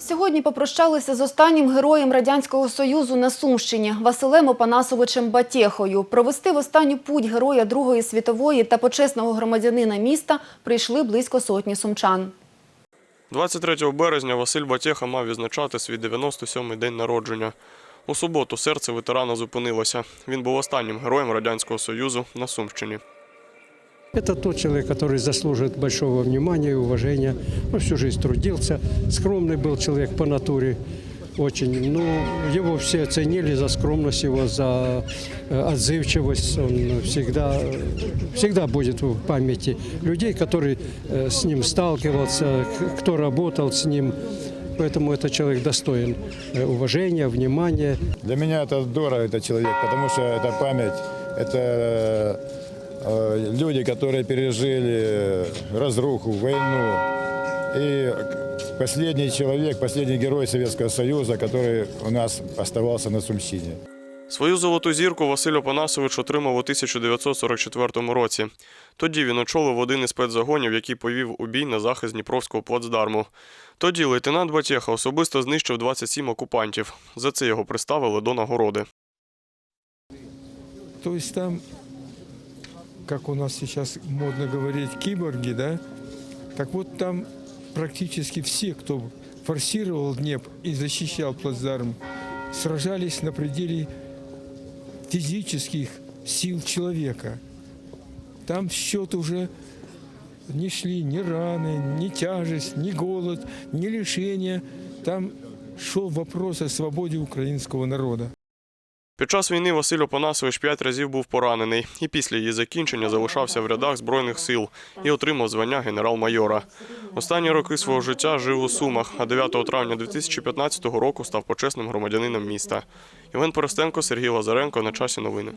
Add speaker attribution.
Speaker 1: Сьогодні попрощалися з останнім героєм Радянського Союзу на Сумщині Василем Опанасовичем Батєхою. Провести в останню путь героя Другої світової та почесного громадянина міста прийшли близько сотні сумчан.
Speaker 2: 23 березня Василь Батєха мав відзначати свій 97-й день народження. У суботу серце ветерана зупинилося. Він був останнім героєм Радянського Союзу на Сумщині.
Speaker 3: Это тот человек, который заслуживает большого внимания и уважения. Он всю жизнь трудился. Скромный был человек по натуре очень. Но его все оценили за скромность его, за э, отзывчивость. Он всегда, всегда будет в памяти людей, которые э, с ним сталкивался, кто работал с ним. Поэтому этот человек достоин э, уважения, внимания.
Speaker 4: Для меня это здорово, этот человек, потому что это память, это люди, которые пережили разруху, войну. И последний человек, последний герой Советского Союза, который у нас оставался на Сумщине.
Speaker 2: Свою золоту зірку Василь Опанасович отримав у 1944 році. Тоді він очолив один із спецзагонів, який повів у бій на захист Дніпровського плацдарму. Тоді лейтенант Батєха особисто знищив 27 окупантів. За це його приставили до нагороди.
Speaker 5: То есть там, как у нас сейчас модно говорить, киборги, да? Так вот там практически все, кто форсировал Днепр и защищал плацдарм, сражались на пределе физических сил человека. Там счет уже не шли ни раны, ни тяжесть, ни голод, ни лишения. Там шел вопрос о свободе украинского народа.
Speaker 2: Під час війни Василь Опанасович п'ять разів був поранений і після її закінчення залишався в рядах Збройних сил і отримав звання генерал-майора. Останні роки свого життя жив у Сумах, а 9 травня 2015 року став почесним громадянином міста. Євген Перестенко, Сергій Лазаренко. На часі новини.